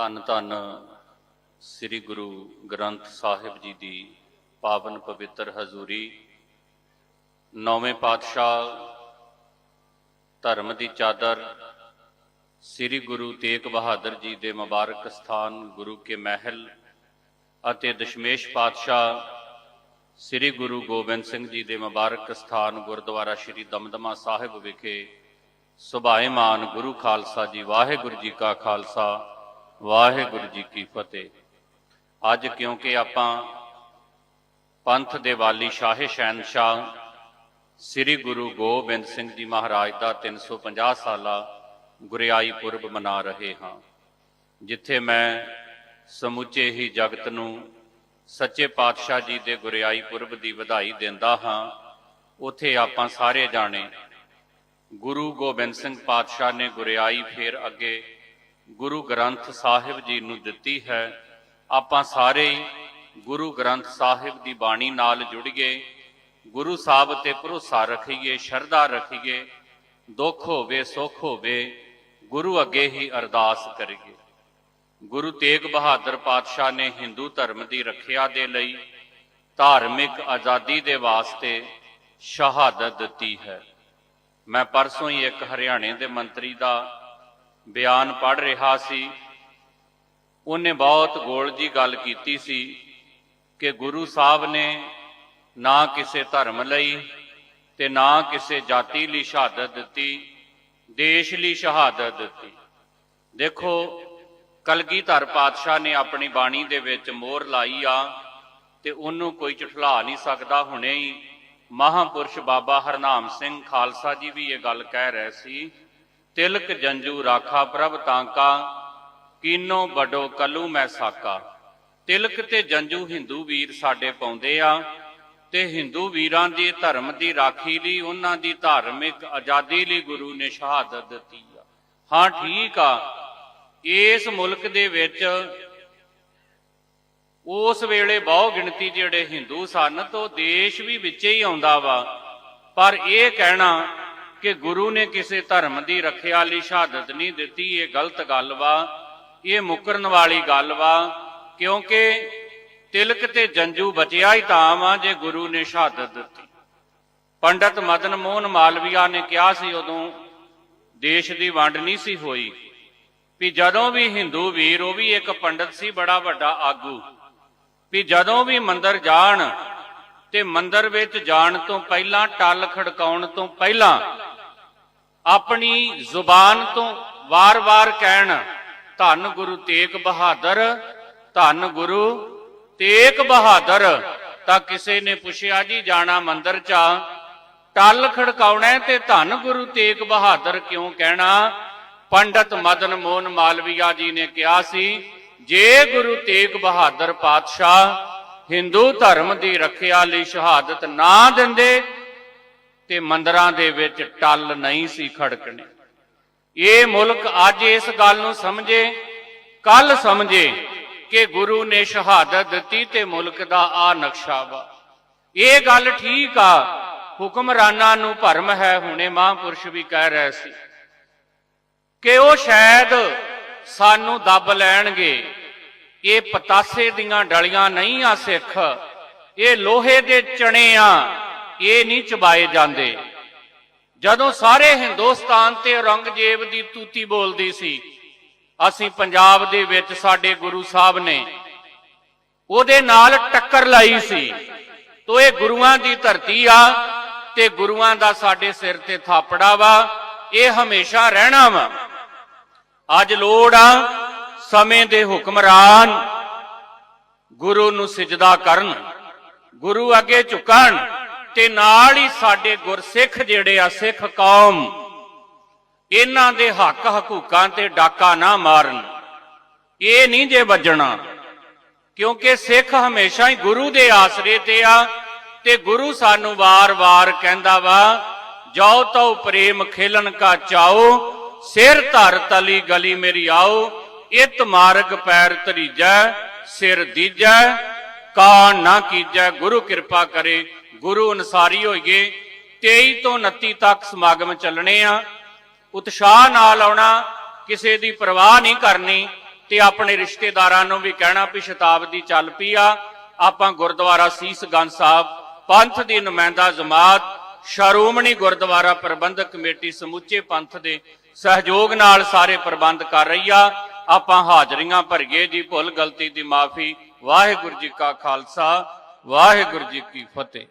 ਧੰਨ ਧੰਨ ਸ੍ਰੀ ਗੁਰੂ ਗ੍ਰੰਥ ਸਾਹਿਬ ਜੀ ਦੀ ਪਾਵਨ ਪਵਿੱਤਰ ਹਜ਼ੂਰੀ, ਨੌਵੇਂ ਪਾਤਸ਼ਾਹ ਧਰਮ ਦੀ ਚਾਦਰ ਸ੍ਰੀ ਗੁਰੂ ਤੇਗ ਬਹਾਦਰ ਜੀ ਦੇ ਮੁਬਾਰਕ ਸਥਾਨ ਗੁਰੂ ਕੇ ਮਹਿਲ ਅਤੇ ਦਸ਼ਮੇਸ਼ ਪਾਤਸ਼ਾਹ ਸ੍ਰੀ ਗੁਰੂ ਗੋਬਿੰਦ ਸਿੰਘ ਜੀ ਦੇ ਮੁਬਾਰਕ ਸਥਾਨ ਗੁਰਦੁਆਰਾ ਸ੍ਰੀ ਦਮਦਮਾ ਸਾਹਿਬ ਵਿਖੇ ਸੁਭਾਏਮਾਨ ਗੁਰੂ ਖਾਲਸਾ ਜੀ ਵਾਹਿਗੁਰੂ ਜੀ ਕਾ ਖਾਲਸਾ ਵਾਹਿਗੁਰੂ ਜੀ ਕੀ ਫਤਿਹ। ਅੱਜ ਕਿਉਂਕਿ ਆਪਾਂ ਪੰਥ ਦੇ ਵਾਲੀ ਸ਼ਾਹੇ ਸ਼ਹਿਨਸ਼ਾਹ ਸ੍ਰੀ ਗੁਰੂ ਗੋਬਿੰਦ ਸਿੰਘ ਜੀ ਮਹਾਰਾਜ ਦਾ 350 ਸਾਲਾ ਗੁਰਿਆਈ ਪੁਰਬ ਮਨਾ ਰਹੇ ਹਾਂ, ਜਿੱਥੇ ਮੈਂ ਸਮੁੱਚੇ ਹੀ ਜਗਤ ਨੂੰ ਸੱਚੇ ਪਾਤਸ਼ਾਹ ਜੀ ਦੇ ਗੁਰਿਆਈ ਪੁਰਬ ਦੀ ਵਧਾਈ ਦਿੰਦਾ ਹਾਂ। ਉਥੇ ਆਪਾਂ ਸਾਰੇ ਜਾਣੇ ਗੁਰੂ ਗੋਬਿੰਦ ਸਿੰਘ ਪਾਤਸ਼ਾਹ ਨੇ ਗੁਰਿਆਈ ਫੇਰ ਅੱਗੇ ਗੁਰੂ ਗ੍ਰੰਥ ਸਾਹਿਬ ਜੀ ਨੂੰ ਦਿੱਤੀ ਹੈ। ਆਪਾਂ ਸਾਰੇ ਹੀ ਗੁਰੂ ਗ੍ਰੰਥ ਸਾਹਿਬ ਦੀ ਬਾਣੀ ਨਾਲ ਜੁੜੀਏ ਗੁਰੂ ਸਾਹਿਬ ਤੇ ਭਰੋਸਾ ਰੱਖੀਏ, ਸ਼ਰਧਾ ਰੱਖੀਏ, ਦੁੱਖ ਹੋਵੇ, ਸੁੱਖ ਹੋਵੇ, ਗੁਰੂ ਅੱਗੇ ਹੀ ਅਰਦਾਸ ਕਰੀਏ। ਗੁਰੂ ਤੇਗ ਬਹਾਦਰ ਪਾਤਸ਼ਾਹ ਨੇ ਹਿੰਦੂ ਧਰਮ ਦੀ ਰੱਖਿਆ ਦੇ ਲਈ ਧਾਰਮਿਕ ਆਜ਼ਾਦੀ ਦੇ ਵਾਸਤੇ ਸ਼ਹਾਦਤ ਦਿੱਤੀ ਹੈ। ਮੈਂ ਪਰਸੋਂ ਹੀ ਇੱਕ ਹਰਿਆਣੇ ਦੇ ਮੰਤਰੀ ਦਾ ਬਿਆਨ ਪੜ੍ਹ ਰਿਹਾ ਸੀ। ਉਹਨੇ ਬਹੁਤ ਗੋਲ ਜੀ ਗੱਲ ਕੀਤੀ ਸੀ ਕਿ ਗੁਰੂ ਸਾਹਿਬ ਨੇ ਨਾ ਕਿਸੇ ਧਰਮ ਲਈ ਤੇ ਨਾ ਕਿਸੇ ਜਾਤੀ ਲਈ ਸ਼ਹਾਦਤ ਦਿੱਤੀ, ਦੇਸ਼ ਲਈ ਸ਼ਹਾਦਤ ਦਿੱਤੀ। ਦੇਖੋ, ਕਲਗੀਧਰ ਪਾਤਸ਼ਾਹ ਨੇ ਆਪਣੀ ਬਾਣੀ ਦੇ ਵਿੱਚ ਮੋਹਰ ਲਾਈ ਆ ਤੇ ਉਹਨੂੰ ਕੋਈ ਝੁਠਲਾ ਨਹੀਂ ਸਕਦਾ, ਹੁਣੇ ਹੀ ਮਹਾਪੁਰਸ਼ ਬਾਬਾ ਹਰਨਾਮ ਸਿੰਘ ਖਾਲਸਾ ਜੀ ਵੀ ਇਹ ਗੱਲ ਕਹਿ ਰਹੇ ਸੀ ਤਿਲਕ ਜੰਜੂ ਰਾਖਾ ਪ੍ਰਭ ਤਾਂਕਾ ਕੀਨੋ ਬਡੋ ਕਲੂ ਮੈਂ ਸਾਕਾ। ਤਿਲਕ ਤੇ ਜੰਜੂ ਹਿੰਦੂ ਵੀਰ ਸਾਡੇ ਪਾਉਂਦੇ ਆ, ਤੇ ਹਿੰਦੂ ਵੀਰਾਂ ਦੀ ਧਰਮ ਦੀ ਰਾਖੀ ਲਈ ਉਹਨਾਂ ਦੀ ਧਾਰਮਿਕ ਆਜ਼ਾਦੀ ਲਈ ਗੁਰੂ ਨੇ ਸ਼ਹਾਦਤ ਦਿੱਤੀ ਆ। ਹਾਂ, ਠੀਕ ਆ। ਇਸ ਮੁਲਕ ਦੇ ਵਿੱਚ ਉਸ ਵੇਲੇ ਬਹੁ ਗਿਣਤੀ ਜਿਹੜੇ ਹਿੰਦੂ ਸਨ, ਤੋਂ ਦੇਸ਼ ਵੀ ਵਿੱਚੇ ਹੀ ਆਉਂਦਾ ਵਾ। ਪਰ ਇਹ ਕਹਿਣਾ ਕਿ ਗੁਰੂ ਨੇ ਕਿਸੇ ਧਰਮ ਦੀ ਰੱਖਿਆ ਲਈ ਸ਼ਹਾਦਤ ਨਹੀਂ ਦਿੱਤੀ, ਇਹ ਗਲਤ ਗੱਲ ਵਾ, ਇਹ ਮੁਕਰਨ ਵਾਲੀ ਗੱਲ ਵਾ, ਕਿਉਂਕਿ ਤਿਲਕ ਤੇ ਜੰਜੂ ਬਚਿਆ ਹੀ ਤਾਂ ਵਾ ਜੇ ਗੁਰੂ ਨੇ ਸ਼ਹਾਦਤ ਦਿੱਤੀ। ਪੰਡਤ ਮਦਨ ਮੋਹਨ ਮਾਲਵੀਆ ਨੇ ਕਿਹਾ ਸੀ ਉਦੋਂ, ਦੇਸ਼ ਦੀ ਵੰਡ ਨਹੀਂ ਸੀ ਹੋਈ, ਵੀ ਜਦੋਂ ਵੀ ਹਿੰਦੂ ਵੀਰ, ਉਹ ਵੀ ਇੱਕ ਪੰਡਤ ਸੀ, ਬੜਾ ਵੱਡਾ ਆਗੂ, ਵੀ ਜਦੋਂ ਵੀ ਮੰਦਰ ਜਾਣ, ਤੇ ਮੰਦਰ ਵਿੱਚ ਜਾਣ ਤੋਂ ਪਹਿਲਾਂ, ਟੱਲ ਖੜਕਾਉਣ ਤੋਂ ਪਹਿਲਾਂ ਆਪਣੀ ਜ਼ੁਬਾਨ ਤੋਂ ਵਾਰ-ਵਾਰ ਕਹਿਣ, ਧੰਨ ਗੁਰੂ ਤੇਗ ਬਹਾਦਰ, ਧੰਨ ਗੁਰੂ ਤੇਗ ਬਹਾਦਰ, ਤਾਂ ਕਿਸੇ ਨੇ ਪੁੱਛਿਆ ਜੀ ਜਾਣਾ ਮੰਦਰ ਚ? ਟੱਲ ਖੜਕਾਉਣਾ ਤੇ ਧੰਨ ਗੁਰੂ ਤੇਗ ਬਹਾਦਰ ਕਿਉਂ ਕਹਿਣਾ? ਪੰਡਤ ਮਦਨ ਮੋਹਨ ਮਾਲਵੀਆ ਜੀ ਨੇ ਕਿਹਾ ਸੀ, ਜੇ ਗੁਰੂ ਤੇਗ ਬਹਾਦਰ ਪਾਤਸ਼ਾਹ ਹਿੰਦੂ ਧਰਮ ਦੀ ਰੱਖਿਆ ਲਈ ਸ਼ਹਾਦਤ ਨਾ ਦਿੰਦੇ ਤੇ ਮੰਦਰਾਂ ਦੇ ਵਿੱਚ ਟੱਲ ਨਹੀਂ ਸੀ ਖੜਕਣੇ। ਇਹ ਮੁਲਕ ਅੱਜ ਇਸ ਗੱਲ ਨੂੰ ਸਮਝੇ, ਕੱਲ ਸਮਝੇ ਕਿ ਗੁਰੂ ਨੇ ਸ਼ਹਾਦਤ ਦਿੱਤੀ ਤੇ ਮੁਲਕ ਦਾ ਆ ਨਕਸ਼ਾ ਵਾ। ਇਹ ਗੱਲ ਠੀਕ ਆ, ਹੁਕਮਰਾਨਾਂ ਨੂੰ ਭਰਮ ਹੈ, ਹੁਣੇ ਮਹਾਂਪੁਰਸ਼ ਵੀ ਕਹਿ ਰਹੇ ਸੀ ਕਿ ਉਹ ਸ਼ਾਇਦ ਸਾਨੂੰ ਦੱਬ ਲੈਣਗੇ। ਇਹ ਪਤਾਸੇ ਦੀਆਂ ਡਲੀਆਂ ਨਹੀਂ ਆ ਸਿੱਖ, ਇਹ ਲੋਹੇ ਦੇ ਚਣੇ ਆ। ਇਹ ਨਹੀਂ ਚਬਾਏ ਜਾਂਦੇ। ਜਦੋਂ ਸਾਰੇ ਹਿੰਦੁਸਤਾਨ ਤੇ ਔਰੰਗਜ਼ੇਬ ਦੀ ਤੂਤੀ ਬੋਲਦੀ ਸੀ, ਅਸੀਂ ਪੰਜਾਬ ਦੇ ਵਿੱਚ ਸਾਡੇ ਗੁਰੂ ਸਾਹਿਬ ਨੇ ਉਹਦੇ ਨਾਲ ਟੱਕਰ ਲਾਈ ਸੀ ਤੋ ਇਹ ਗੁਰੂਆਂ ਦੀ ਧਰਤੀ ਆ ਤੇ ਗੁਰੂਆਂ ਦਾ ਸਾਡੇ ਸਿਰ ਤੇ ਥਾਪੜਾ ਵਾ, ਇਹ ਹਮੇਸ਼ਾ ਰਹਿਣਾ ਵਾ। ਅੱਜ ਲੋੜ ਆ ਸਮੇਂ ਦੇ ਹੁਕਮਰਾਨ ਗੁਰੂ ਨੂੰ ਸਜਦਾ ਕਰਨ, ਗੁਰੂ ਅੱਗੇ ਝੁਕਣ। ਤੇ ਨਾਲ ਹੀ ਸਾਡੇ ਗੁਰਸਿੱਖ ਜਿਹੜੇ ਆ, ਸਿੱਖ ਕੌਮ, ਇਹਨਾਂ ਦੇ ਹੱਕ ਹਕੂਕਾਂ ਤੇ ਡਾਕਾ ਨਾ ਮਾਰਨ। ਇਹ ਨਹੀਂ ਜੇ ਵੱਜਣਾ, ਕਿਉਂਕਿ ਸਿੱਖ ਹਮੇਸ਼ਾ ਹੀ ਗੁਰੂ ਦੇ ਆਸਰੇ ਤੇ ਆ ਤੇ ਗੁਰੂ ਸਾਨੂੰ ਵਾਰ-ਵਾਰ ਕਹਿੰਦਾ ਵਾ, ਜਾਓ ਤਉ ਪ੍ਰੇਮ ਖੇਲਣ ਕਾ ਚਾਓ, ਸਿਰ ਧਰ ਤਲੀ ਗਲੀ ਮੇਰੀ ਆਓ, ਇਤ ਮਾਰਗ ਪੈਰ ਧਰੀਜੈ, ਸਿਰ ਦੀਜੈ ਕਾਣ ਨਾ ਕੀਜੈ, ਗੁਰੂ ਕਿਰਪਾ ਕਰੇ। ਗੁਰੂ ਅਨਸਾਰੀ ਹੋਈਏ 23 ਤੋਂ 29 ਤੱਕ ਸਮਾਗਮ ਚੱਲਣੇ ਆ। ਉਤਸ਼ਾਹ ਨਾਲ ਆਉਣਾ, ਕਿਸੇ ਦੀ ਪਰਵਾਹ ਨਹੀਂ ਕਰਨੀ ਤੇ ਆਪਣੇ ਰਿਸ਼ਤੇਦਾਰਾਂ ਨੂੰ ਵੀ ਕਹਿਣਾ ਵੀ ਸ਼ਤਾਬਦੀ ਚੱਲ ਪਈ ਆ। ਆਪਾਂ ਗੁਰਦੁਆਰਾ ਸੀਸਗੰਜ ਸਾਹਿਬ, ਪੰਥ ਦੀ ਨੁਮਾਇੰਦਾ ਜਮਾਤ, ਸ਼ਰੋਮਣੀ ਗੁਰਦੁਆਰਾ ਪ੍ਰਬੰਧਕ ਕਮੇਟੀ ਸਮੁੱਚੇ ਪੰਥ ਦੇ ਸਹਿਯੋਗ ਨਾਲ ਸਾਰੇ ਪ੍ਰਬੰਧ ਕਰ ਰਹੀ ਆ। ਆਪਾਂ ਹਾਜ਼ਰੀਆਂ ਭਰੀਏ ਜੀ, ਭੁੱਲ ਗਲਤੀ ਦੀ ਮਾਫੀ। ਵਾਹਿਗੁਰੂ ਜੀ ਕਾ ਖਾਲਸਾ, ਵਾਹਿਗੁਰੂ ਜੀ ਕੀ ਫਤਿਹ।